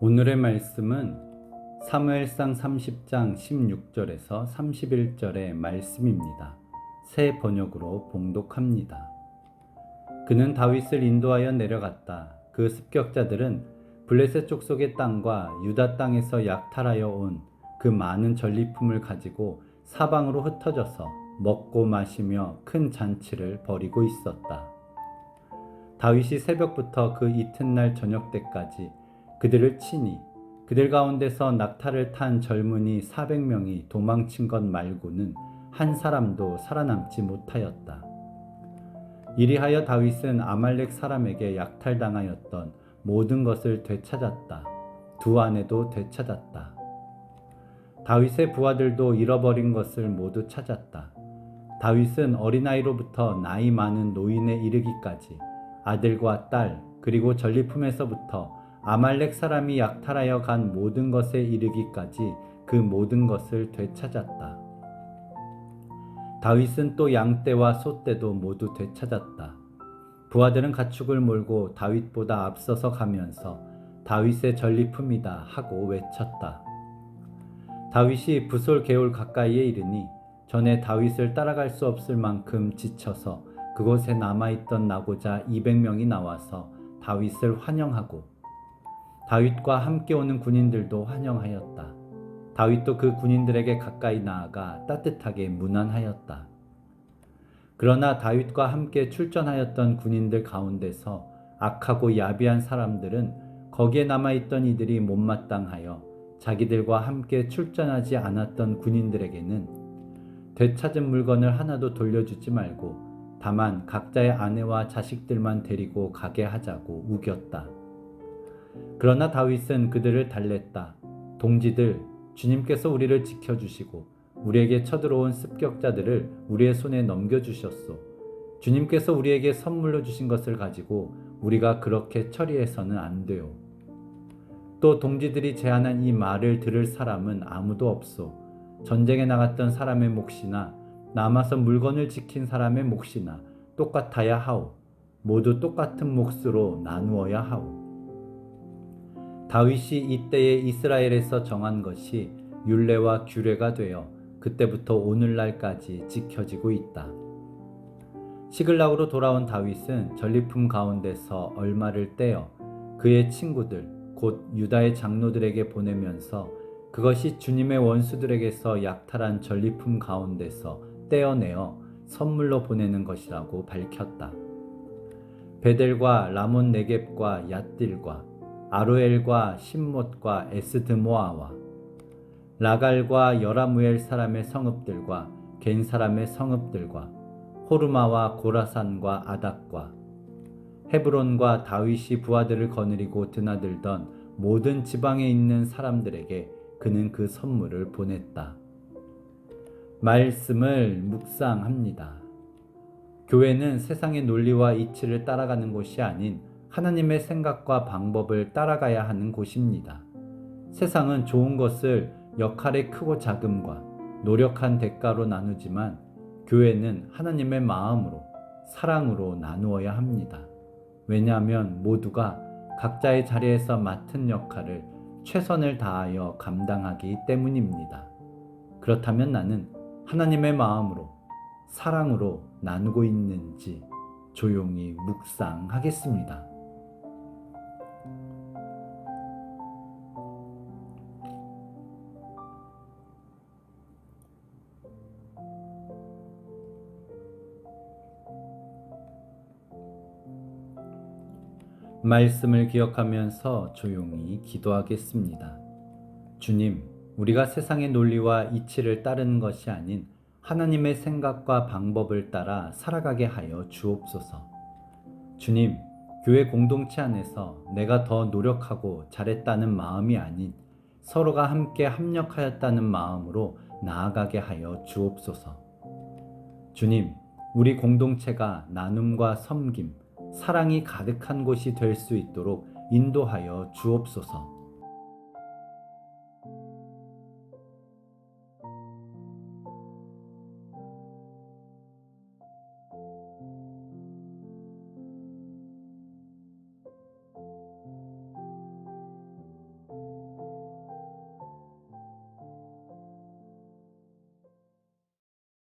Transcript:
오늘의 말씀은 사무엘상 30장 16절에서 31절의 말씀입니다. 새 번역으로 봉독합니다. 그는 다윗을 인도하여 내려갔다. 그 습격자들은 블레셋 족속의 땅과 유다 땅에서 약탈하여 온 그 많은 전리품을 가지고 사방으로 흩어져서 먹고 마시며 큰 잔치를 벌이고 있었다. 다윗이 새벽부터 그 이튿날 저녁 때까지 그들을 치니 그들 가운데서 낙타를 탄 젊은이 400명이 도망친 것 말고는 한 사람도 살아남지 못하였다. 이리하여 다윗은 아말렉 사람에게 약탈당하였던 모든 것을 되찾았다. 두 아내도 되찾았다. 다윗의 부하들도 잃어버린 것을 모두 찾았다. 다윗은 어린아이로부터 나이 많은 노인에 이르기까지 아들과 딸 그리고 전리품에서부터 아말렉 사람이 약탈하여 간 모든 것에 이르기까지 그 모든 것을 되찾았다. 다윗은 또 양떼와 소떼도 모두 되찾았다. 부하들은 가축을 몰고 다윗보다 앞서서 가면서 다윗의 전리품이다 하고 외쳤다. 다윗이 부솔 개울 가까이에 이르니 전에 다윗을 따라갈 수 없을 만큼 지쳐서 그곳에 남아있던 나고자 200명이 나와서 다윗을 환영하고 다윗과 함께 오는 군인들도 환영하였다. 다윗도 그 군인들에게 가까이 나아가 따뜻하게 문안하였다. 그러나 다윗과 함께 출전하였던 군인들 가운데서 악하고 야비한 사람들은 거기에 남아있던 이들이 못마땅하여 자기들과 함께 출전하지 않았던 군인들에게는 되찾은 물건을 하나도 돌려주지 말고 다만 각자의 아내와 자식들만 데리고 가게 하자고 우겼다. 그러나 다윗은 그들을 달랬다. 동지들, 주님께서 우리를 지켜주시고 우리에게 쳐들어온 습격자들을 우리의 손에 넘겨주셨소. 주님께서 우리에게 선물로 주신 것을 가지고 우리가 그렇게 처리해서는 안 돼요. 또 동지들이 제안한 이 말을 들을 사람은 아무도 없소. 전쟁에 나갔던 사람의 몫이나 남아서 물건을 지킨 사람의 몫이나 똑같아야 하오. 모두 똑같은 몫으로 나누어야 하오. 다윗이 이때에 이스라엘에서 정한 것이 율례와 규례가 되어 그때부터 오늘날까지 지켜지고 있다. 시글락으로 돌아온 다윗은 전리품 가운데서 얼마를 떼어 그의 친구들 곧 유다의 장로들에게 보내면서 그것이 주님의 원수들에게서 약탈한 전리품 가운데서 떼어내어 선물로 보내는 것이라고 밝혔다. 베델과 라몬 네겝과 얏딜과 아로엘과 신못과 에스드모아와 라갈과 여라무엘 사람의 성읍들과 겐 사람의 성읍들과 호르마와 고라산과 아닥과 헤브론과 다윗이 부하들을 거느리고 드나들던 모든 지방에 있는 사람들에게 그는 그 선물을 보냈다. 말씀을 묵상합니다. 교회는 세상의 논리와 이치를 따라가는 곳이 아닌 하나님의 생각과 방법을 따라가야 하는 곳입니다. 세상은 좋은 것을 역할의 크고 작음과 노력한 대가로 나누지만 교회는 하나님의 마음으로 사랑으로 나누어야 합니다. 왜냐하면 모두가 각자의 자리에서 맡은 역할을 최선을 다하여 감당하기 때문입니다. 그렇다면 나는 하나님의 마음으로 사랑으로 나누고 있는지 조용히 묵상하겠습니다. 말씀을 기억하면서 조용히 기도하겠습니다. 주님, 우리가 세상의 논리와 이치를 따르는 것이 아닌 하나님의 생각과 방법을 따라 살아가게 하여 주옵소서. 주님, 교회 공동체 안에서 내가 더 노력하고 잘했다는 마음이 아닌 서로가 함께 합력하였다는 마음으로 나아가게 하여 주옵소서. 주님, 우리 공동체가 나눔과 섬김, 사랑이 가득한 곳이 될 수 있도록 인도하여 주옵소서.